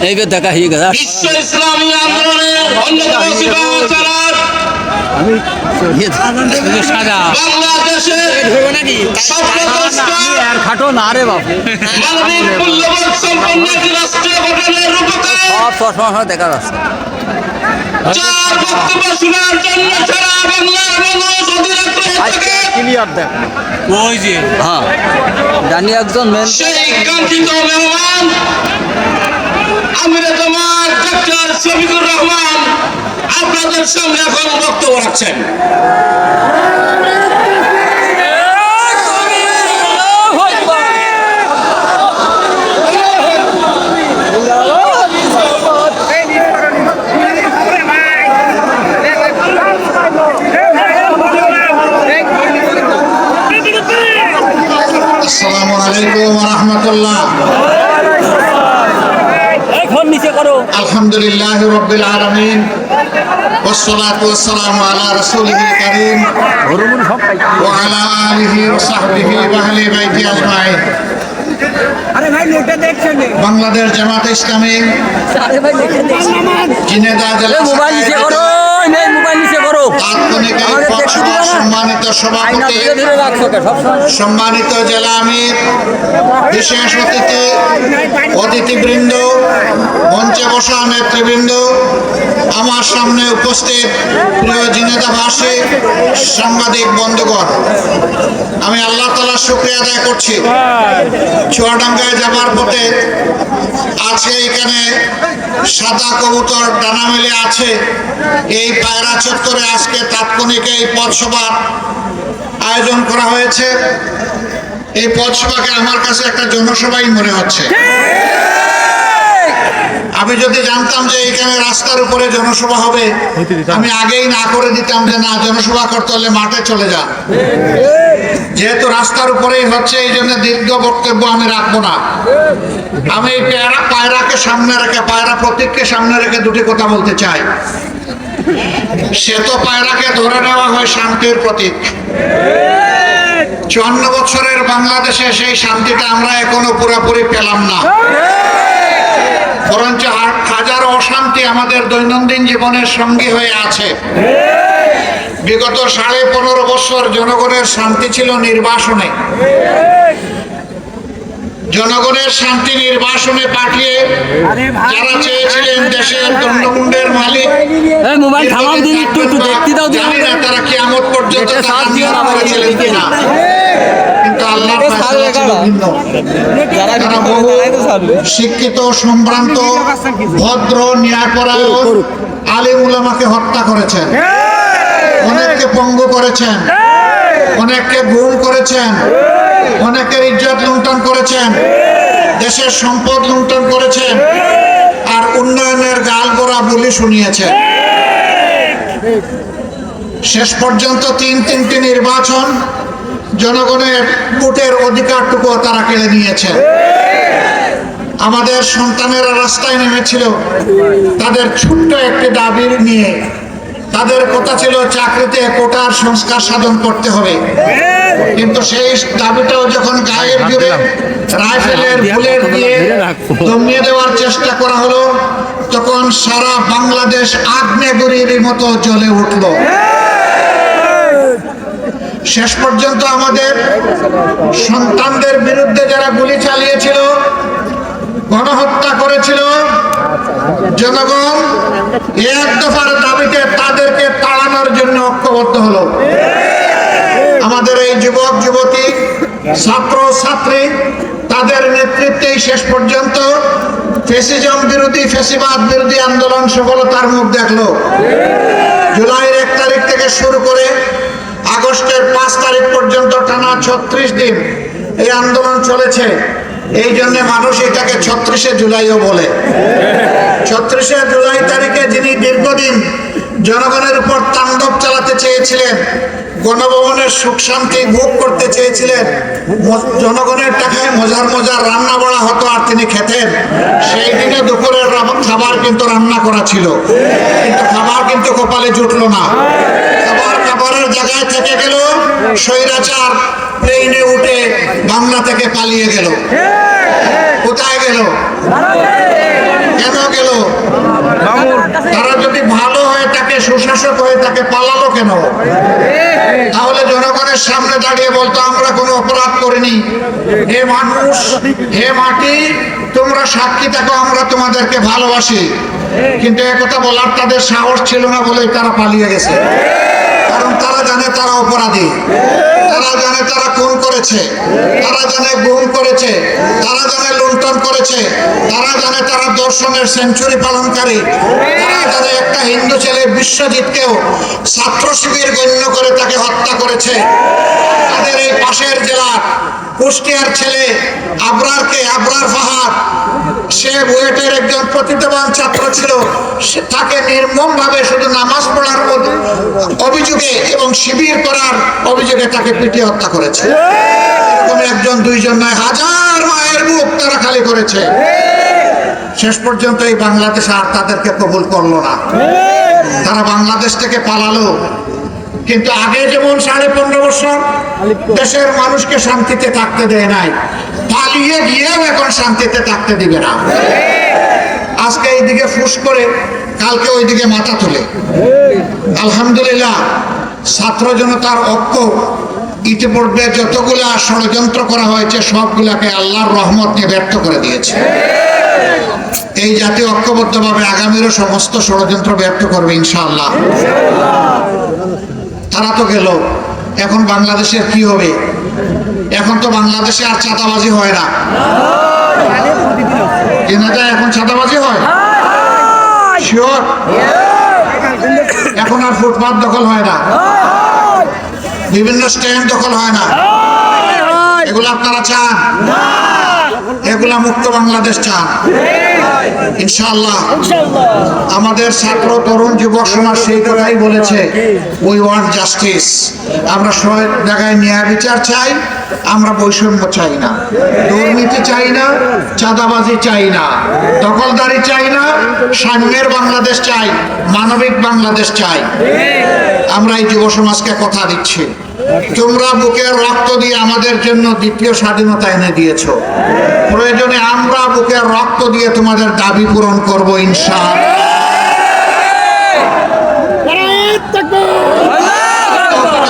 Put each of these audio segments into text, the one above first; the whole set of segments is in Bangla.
এই দেখা হয়ে গেছে বিশ্ব ইসলামী আন্দোলনের অন্যতম সিপাহসালার সাদা। বাংলাদেশের স্বপ্নদ্রষ্টা খাটো না রে বাবু সব দেখা যাচ্ছে। যার বক্তব্য শোনার জন্য সারা বাংলার মানুষ অধীরত্ব থেকে ক্লিয়ার দেখ। ওই যে। হ্যাঁ। জানি একজন মেন আমিরে তোমার ডক্টর শফিকুর রহমান আপনাদের সামনে এখন বক্তব্য রাখছেন। আসসালামু আলাইকুম রহমতুল্লাহ। করো আলহামদুলিল্লাহ রবিল আলমিন والصلاة والسلام على رسوله الكريم হরমুন সব পাই وعلى آله وصحبه وأهل بيته أجمعين আরে ভাই লোকটা দেখছেন বাংলাদেশ জামাত ইসলামী আরে ভাই দেখে দেখছি জিনেদা জেলা মোবাইল নিচে করো নেই মোবাইল নিচে সভাপতি সম্মানিত জেলা আমির বিশেষ অতিথি অতিথিবৃন্দ মঞ্চে বসা নেতৃবৃন্দ আমার সামনে উপস্থিত প্রিয় জিনেদাভাসী সাংবাদিক বন্ধুগণ আমি আল্লাহ তালার শুক্রিয়া আদায় করছি। চুয়াডাঙ্গায় যাবার পথে আজকে এখানে সাদা কবুতর ডানা মেলে আছে। এই পায়রা চত্বরে আজকে তাৎক্ষণিক এই পথসভার আয়োজন করা হয়েছে। এই পথসভাকে আমার কাছে একটা জনসভাই মনে হচ্ছে। আমি যদি জানতাম যে এখানে রাস্তার উপরে জনসভা হবে আমি আগেই না করে দিতাম যে না জনসভা করতে হলে মাঠে চলে যান। যেহেতু রাস্তার উপরেই হচ্ছে, এই জন্য দীর্ঘ বক্তব্য আমি রাখব না। আমি পায়রাকে সামনে রেখে, পায়রা প্রতীককে সামনে রেখে দুটি কথা বলতে চাই। সে তো পায়রাকে ধরে নেওয়া হয় শান্তির প্রতীক। চুয়ান্ন বছরের বাংলাদেশে সেই শান্তিটা আমরা এখনও পুরোপুরি পেলাম না। বরঞ্চ হাজারো অশান্তি আমাদের দৈনন্দিন জীবনের সঙ্গী হয়ে আছে। বিগত সাড়ে পনেরো বছর জনগণের শান্তি ছিল নির্বাসনে। জনগণের শান্তি নির্বাসনে পাঠিয়ে যারা চেয়েছিলেন দেশের দণ্ডমুণ্ডের মালিক জানি না তারা কিয়ামত পর্যন্ত করেছিলেন কিনা। কিন্তু আল্লাহর ফয়সালা ছিল ভিন্ন। তারা বহু শিক্ষিত সম্ভ্রান্ত ভদ্র ন্যায়পরায়ণ আলিম উলামাকে হত্যা করেছেন। অনেককে পঙ্গু করেছেন। অনেককে গুম করেছেন। অনেকের ইজ্জত লুণ্ঠন করেছেন। দেশের সম্পদ লুণ্ঠন করেছেন। আর উন্নয়নের গাল গোড়া বলি শুনিয়েছেন। শেষ পর্যন্ত তিন তিনটি নির্বাচন জনগণের ভোটের অধিকারটুকু তারা কেড়ে নিয়েছেন। আমাদের সন্তানেরা রাস্তায় নেমেছিল। তাদের ছোট্ট একটি দাবি নিয়ে তাদের কথা ছিল চাকরিতে কোটার সংস্কার সাধন করতে হবে। কিন্তু সেই দাবিটাও যখন গায়ের জুড়ে রাইফেলের বুলেট দিয়ে দমিয়ে দেওয়ার চেষ্টা করা হলো তখন সারা বাংলাদেশ আগ্নেয়গিরির মতো জ্বলে উঠল। শেষ পর্যন্ত আমাদের সন্তানদের বিরুদ্ধে যারা গুলি চালিয়েছিল গণহত্যা করেছিল জনগণ এক দফার দাবিতে তাদেরকে তাড়ানোর জন্য ঐক্যবদ্ধ হলো। আমাদের এই যুবক, যুবতী, ছাত্র, ছাত্রী, তাদের নেতৃত্বেই শেষ পর্যন্ত ফেসিজম বিরোধী ফেসিবাদ বিরোধী আন্দোলন সফলতার মুখ দেখল। জুলাইয়ের এক তারিখ থেকে শুরু করে আগস্টের পাঁচ তারিখ পর্যন্ত টানা ছত্রিশ দিন এই আন্দোলন চলেছে। এই জন্য মানুষ এটাকে ছত্রিশে জুলাইও বলে। ছত্রিশে জুলাই তারিখে যিনি দীর্ঘদিন জনগণের উপর তাণ্ডব চালাতে চেয়েছিলেন, গণভবনের সুখ শান্তি ভোগ করতে চেয়েছিলেন জনগণের টাকায় মজার মজার রান্না বাড়া হতো আর তিনি খেতেন। সেই দিনে দুপুরের খাবার কিন্তু রান্না করা ছিল। কিন্তু খাবার কিন্তু কপালে জুটলো না। পরের জায়গায় থেকে গেল, স্বৈরাচার প্লেনে উঠে বাংলা থেকে পালিয়ে গেল। কোথায় গেল? কেন গেল? তারা যদি ভালো হয়ে থাকে সুশাসক হয়ে থাকে পালালো কেন? তাহলে জনগণের সামনে দাঁড়িয়ে বলতো, আমরা কোনো অপরাধ করিনি। হে মানুষ, হে মাটি, তোমরা সাক্ষী থাকো, আমরা তোমাদেরকে ভালোবাসি। কিন্তু একথা বলার তাদের সাহস ছিল না বলেই তারা পালিয়ে গেছে। কারণ তারা জানে তারা অপরাধী। তারা জানে তারা খুন করেছে। তারা জানে গুম করেছে। তারা জানে লুণ্ঠন করেছে। তারা জানে তারা দর্শনের সেঞ্চুরি পালনকারী। তারা জানে একটা হিন্দু ছেলে বিশ্বজিৎকেও ছাত্র শিবির গণ্য করে তাকে হত্যা করেছে। তাদের এই পাশের জেলার কুষ্টিয়ার ছেলে আবরারকে, আবরার ফাহাদ, সে বুয়েটের একজন প্রতিভাবান ছাত্র ছিল। তাকে নির্মম ভাবে শুধু নামাজ পড়ার অভিযোগে এবং শিবির করার অভিযোগে তাকে পিটিয়ে হত্যা করেছে। এরকম একজন, দুইজন নয়, হাজার মায়ের বুক তারা খালি করেছে। শেষ পর্যন্ত এই বাংলাদেশ আর তাদেরকে কবুল করল না। তারা বাংলাদেশ থেকে পালালো। কিন্তু আগে যেমন সাড়ে পনেরো বছর দেশের মানুষকে শান্তিতে থাকতে দেয় নাই, পালিয়ে গিয়েও এখন শান্তিতে থাকতে দিবে না। আজকে এইদিকে ফুস করে, কালকে ওইদিকে মাথা তোলে। আলহামদুলিল্লাহ ছাত্র জনতার ঐক্য। ইতিপূর্বে যতগুলা ষড়যন্ত্র করা হয়েছে, সবগুলাকে আল্লাহর রহমত নিয়ে ব্যর্থ করে দিয়েছে। এই জাতি ঐক্যবদ্ধভাবে আগামীরও সমস্ত ষড়যন্ত্র ব্যর্থ করবে, ইনশাআল্লাহ। তারা তো গেল। এখন বাংলাদেশের কি হবে? এখন তো বাংলাদেশে আর চাঁদাবাজি হয় না। কেনা যায় এখন চাঁদাবাজি হয়? শিওর এখন আর ফুটপাত দখল হয় না। বিভিন্ন স্ট্যান্ড দখল হয় না। এগুলো আপনারা চান? এগুলা মুক্ত বাংলাদেশ চান। ইনশাল্লাহ আমাদের ছাত্র তরুণ যুবক সমাজ সেই কথাই বলেছে উই ওয়ান্ট জাস্টিস আমরা সবাই জায়গায় ন্যায় বিচার চাই। আমরা বৈষম্য চাই না। দুর্নীতি চাই না চাঁদাবাজি চাই না। দখলদারি চাই না সাম্যের বাংলাদেশ চাই মানবিক বাংলাদেশ চাই। আমরা এই যুব সমাজকে কথা দিচ্ছি। তোমরা বুকের রক্ত দিয়ে আমাদের জন্য দ্বিতীয় স্বাধীনতা এনে দিয়েছ। প্রয়োজনে আমরা বুকের রক্ত দিয়ে তোমাদের দাবি পূরণ করব ইনশাআল্লাহ।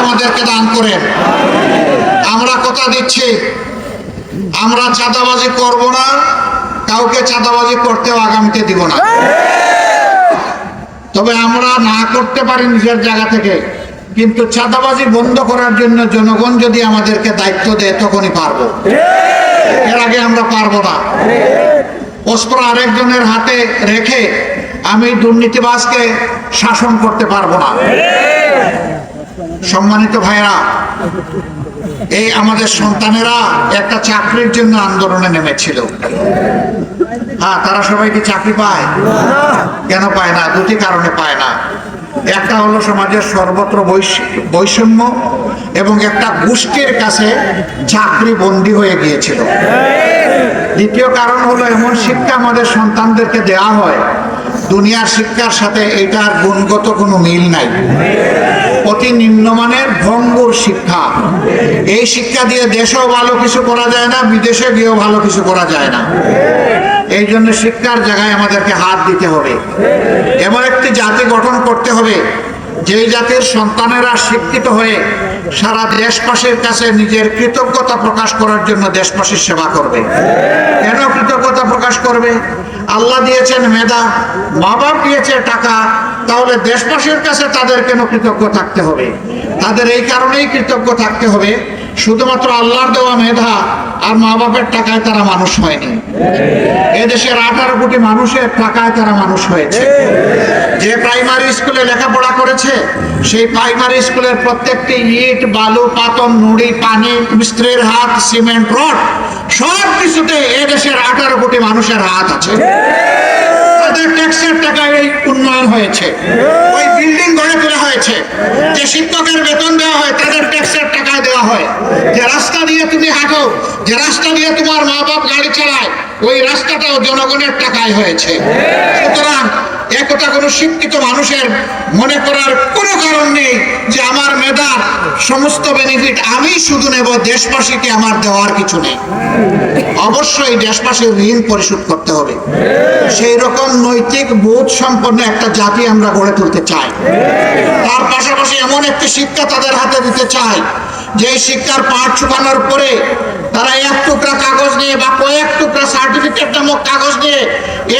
আমাদেরকে দান করেন। কথা দিচ্ছি। আমরা চাঁদাবাজি করব না, কাউকে চাঁদাবাজি করতেও আগামীতে দিব না। তবে আমরা না করতে পারি নিজের জায়গা থেকে, কিন্তু চাঁদাবাজি বন্ধ করার জন্য জনগণ যদি আমাদেরকে দায়িত্ব দেয়, তখনই পারব। এর আগে আমরা পারব না। অস্ত্র আরেকজনের হাতে রেখে আমি দুর্নীতিবাজকে শাসন করতে পারব না। সম্মানিত ভাইরা এই আমাদের সন্তানেরা একটা চাকরির জন্য আন্দোলনে নেমেছিল। হ্যাঁ তারা সবাই কি চাকরি পায়? কেন পায় না? দুটি কারণে পায় না। একটা হলো সমাজের সর্বত্র বৈষম্য এবং একটা গোষ্ঠীর কাছে চাকরি বন্দী হয়ে গিয়েছিল। দ্বিতীয় কারণ হলো এমন শিক্ষা আমাদের সন্তানদেরকে দেওয়া হয়। দুনিয়ার শিক্ষার সাথে এটার গুণগত কোনো মিল নাই। অতি নিম্নমানের ভঙ্গুর শিক্ষা। এই শিক্ষা দিয়ে দেশেও ভালো কিছু করা যায় না, বিদেশে গিয়েও ভালো কিছু করা যায় না। এই জন্য শিক্ষার জায়গায় আমাদেরকে হাত দিতে হবে। এমন একটি জাতি গঠন করতে হবে, যেই জাতির সন্তানেরা শিক্ষিত হয়ে সারা দেশবাসীর কাছে নিজের কৃতজ্ঞতা প্রকাশ করার জন্য দেশবাসীর সেবা করবে। কেন কৃতজ্ঞতা প্রকাশ করবে? আল্লাহ দিয়েছেন মেধা মা বাপ দিয়েছে টাকা তাহলে দেশবাসীর কাছে তাদের কেন কৃতজ্ঞ থাকতে হবে? তাদের এই কারণেই কৃতজ্ঞ থাকতে হবে। শুধুমাত্র আল্লাহর দেওয়া মেধা আর মা বাপের টাকায় তারা মানুষ হয়নি। এদেশের আঠারো কোটি মানুষের টাকায় তারা মানুষ হয়েছে। যে প্রাইমারি স্কুলে লেখাপড়া করেছে, সেই প্রাইমারি স্কুলের প্রত্যেকটি ইট, বালু পাতন নুড়ি পানি মিস্ত্রির হাত, সিমেন্ট, রড সব কিছুতে এদেশের আঠারো কোটি মানুষের হাত আছে। ট্যাক্সের টাকায় হয়েছে। ওই বিল্ডিং গড়ে তোলা হয়েছে। যে শিক্ষকের বেতন দেওয়া হয়, তাদের ট্যাক্সের টাকায় দেওয়া হয়। যে রাস্তা তুমি হাঁটো, যে রাস্তা তোমার মা বাপ গাড়ি চালায়, ওই রাস্তাটাও জনগণের টাকায় হয়েছে। সুতরাং একটা কোনো শিক্ষিত মানুষের মনে করার কোনো কারণ নেই যে আমার মেধার সমস্ত বেনিফিট আমি শুধু নেব দেশবাসীকে আমার দেওয়ার কিছু নেই। অবশ্যই দেশবাসীর ঋণ পরিশোধ করতে হবে। সেই রকম নৈতিক বোধ সম্পন্ন একটা জাতি আমরা গড়ে তুলতে চাই। তার পাশাপাশি এমন একটি শিক্ষা তাদের হাতে দিতে চাই যে শিক্ষার পাঠ শুকানোর পরে তারা এক টুকরা কাগজ নিয়ে বা কয়েক টুকরা সার্টিফিকেট নামক কাগজ নিয়ে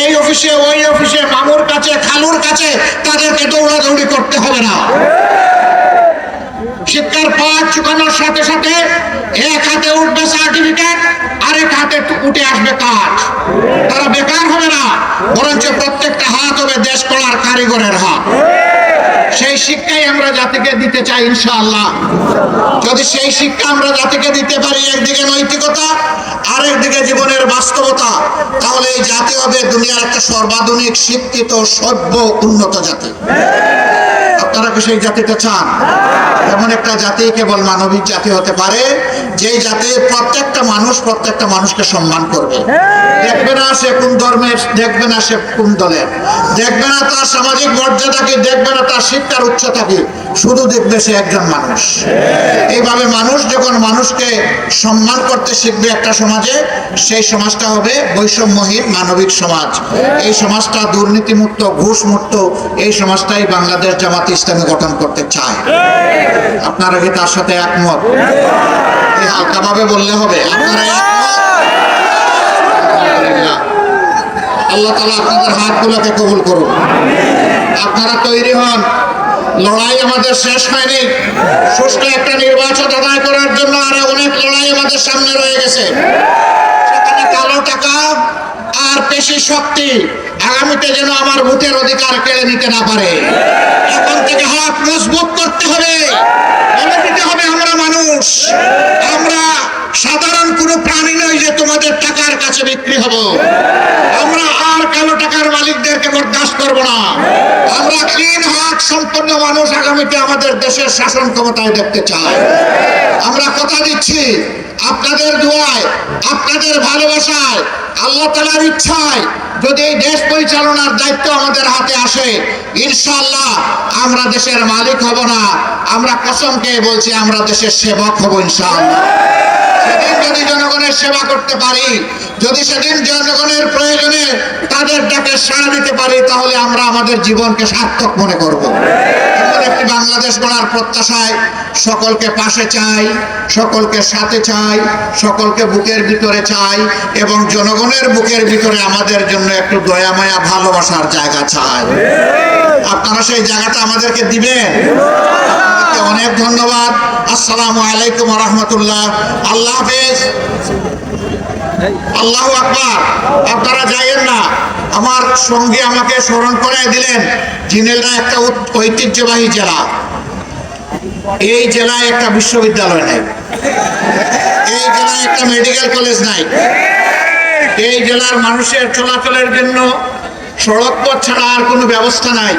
এই অফিসে ওই অফিসে মামুর কাছে, খালুর কাছে তাদেরকে দৌড়াদৌড়ি করতে হবে না। শিক্ষার পাঠ চুকানোর সাথে সাথে এক হাতে উঠবে সার্টিফিকেট আরেক হাতে উঠে আসবে কাজ তারা বেকার হবে না, বরঞ্চ প্রত্যেকটা হাত দেশ করার কারিগরের হাত সেই শিক্ষাই আমরা জাতিকে দিতে চাই, ইনশাআল্লাহ। যদি সেই শিক্ষা আমরা জাতিকে দিতে পারি, একদিকে নৈতিকতা, আরেকদিকে জীবনের বাস্তবতা, তাহলে এই জাতি হবে দুনিয়ার একটা সর্বাধুনিক, শিক্ষিত, সভ্য, উন্নত জাতি। আপনারা কি সেই জাতিতে চান? এমন একটা জাতি কেবল মানবিক জাতি হতে পারে যে জাতির প্রত্যেকটা মানুষ প্রত্যেকটা মানুষকে সম্মান করবে। দেখবে না সে কোন ধর্মের, দেখবে না সে কোন দলের। দেখবে না তার সামাজিক মর্যাদা কি, দেখবে না তার শিক্ষার উচ্চতা কি, শুধু দেখবে সে একজন মানুষ। এইভাবে মানুষ যখন মানুষকে সম্মান করতে শিখবে একটা সমাজে, সেই সমাজটা হবে বৈষম্যহীন মানবিক সমাজ। এই সমাজটা দুর্নীতিমুক্ত, ঘুষমুক্ত, এই সমাজটাই বাংলাদেশ জামাত ইসলামী গঠন করতে চায়। আপনারা কি তার সাথে একমত? হালকাভাবে বললে হবে। আপনারা আল্লাহ তালা আপনাদের হাতগুলোকে কবুল করুন। আপনারা তৈরি হন। লড়াই আমাদের শেষ হয়নি। সুষ্ঠু একটা নির্বাচন আদায় করার জন্য আরও অনেক লড়াই আমাদের সামনে রয়ে গেছে। সেখানে কালো টাকা আর পেশি শক্তি আগামীতে যেন আমার ভোটের অধিকার কেড়ে নিতে না পারে। এখন থেকে হাত মজবুত করতে হবে দিতে হবে আমরা মানুষ। আমরা সাধারণ কোনো প্রাণী নই যে তোমাদের টাকার কাছে বিক্রি হব আমরা আর কালো টাকার মালিকদেরকে বরদাস্ত করব না আমরা ক্লিন হার্ট সম্পন্ন মানুষ আগামীতে আমাদের দেশের শাসন ক্ষমতায় দেখতে চায়। আমরা কথা দিচ্ছি আপনাদের দোয়ায়, আপনাদের ভালোবাসায়, আল্লাহ তালার ইচ্ছায় যদি এই দেশ পরিচালনার দায়িত্ব আমাদের হাতে আসে ইনশাল্লাহ আমরা দেশের মালিক হব না। আমরা কসমকে বলছি, আমরা দেশের সেবক হব ইনশাআল্লাহ। সেদিন যদি জনগণের সেবা করতে পারি, যদি সেদিন জনগণের প্রয়োজনে তাদের ডাকে সাড়া দিতে পারি, তাহলে আমরা আমাদের জীবনকে সার্থক মনে করব। একটি বাংলাদেশ গড়ার প্রত্যাশায় সকলকে পাশে চাই, সকলকে সাথে চাই, সকলকে বুকের ভিতরে চাই এবং জনগণের বুকের ভিতরে আমাদের জন্য একটু দয়া মায়া ভালোবাসার জায়গা চাই। আপনারা সেই জায়গাটা আমাদেরকে দিবেন। অনেক ধন্যবাদ। আসসালামু আলাইকুম রহমতুল্লাহ। আল্লাহ হাফেজ। আল্লাহ আকবার। আপনারা যাইয়েন না। আমার সঙ্গে আমাকে স্মরণ করে দিলেন। জিনেলরা একটা ঐতিহ্যবাহী জেলা। এই জেলায় একটা বিশ্ববিদ্যালয় নেই। এই জেলায় একটা মেডিকেল কলেজ নাই। এই জেলার মানুষের চলাচলের জন্য সড়ক পথ ছাড়া আর কোনো ব্যবস্থা নাই।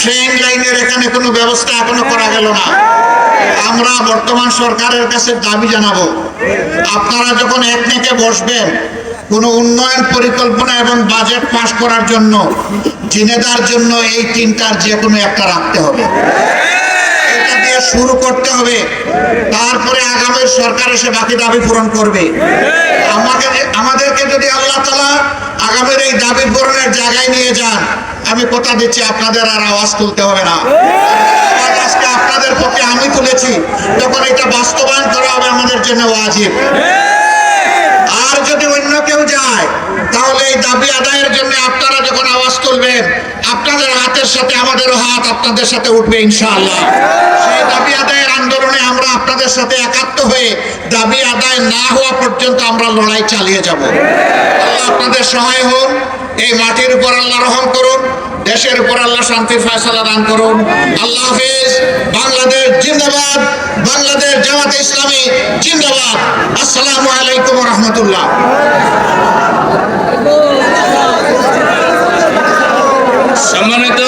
ট্রেন- লাইনের এখানে কোনো ব্যবস্থা এখনও করা গেল না। আমরা বর্তমান সরকারের কাছে দাবি জানাব, আপনারা যখন এক একনেকে বসবেন কোনো উন্নয়ন পরিকল্পনা এবং বাজেট পাস করার জন্য জিনেদার জন্য এই তিনটার যে কোনো একটা রাখতে হবে। এটা দিয়ে শুরু করতে হবে। তারপরে আগামী সরকার এসে বাকি দাবি পূরণ করবে। আমাকে, আমাদেরকে যদি আল্লাহ তালা আগামীর এই দাবি পূরণের জায়গায় নিয়ে যান, আমি কথা দিচ্ছি, আপনাদের আর আওয়াজ তুলতে হবে না। আজকে আপনাদের পক্ষে আমি তুলেছি, তখন এটা বাস্তবায়ন করা হবে আমাদের জন্য ওয়াজিব। আর যদি কেউ যায়, তাহলে এই দাবি আদায়ের জন্য আপনারা যখন আওয়াজ তুলবেন, আপনাদের হাতের সাথে আমাদেরও হাত আপনাদের সাথে উঠবে ইনশাআল্লাহ। সেই দাবি আমরা আপনাদের সাথে একাত্ম হয়ে দাবি আদায় না হওয়া পর্যন্ত আমরা লড়াই চালিয়ে যাব। আল্লাহ আপনাদের সহায় হন এই মাটির উপর আল্লাহ রহম করুন, দেশের উপর আল্লাহ শান্তির ফয়সালা দান করুন। আল্লাহ হাফেজ। বাংলাদেশ জিন্দাবাদ। বাংলাদেশ জামাতে ইসলামী জিন্দাবাদ। আসসালামু আলাইকুম রহমতুল্লাহ। সম্মানিত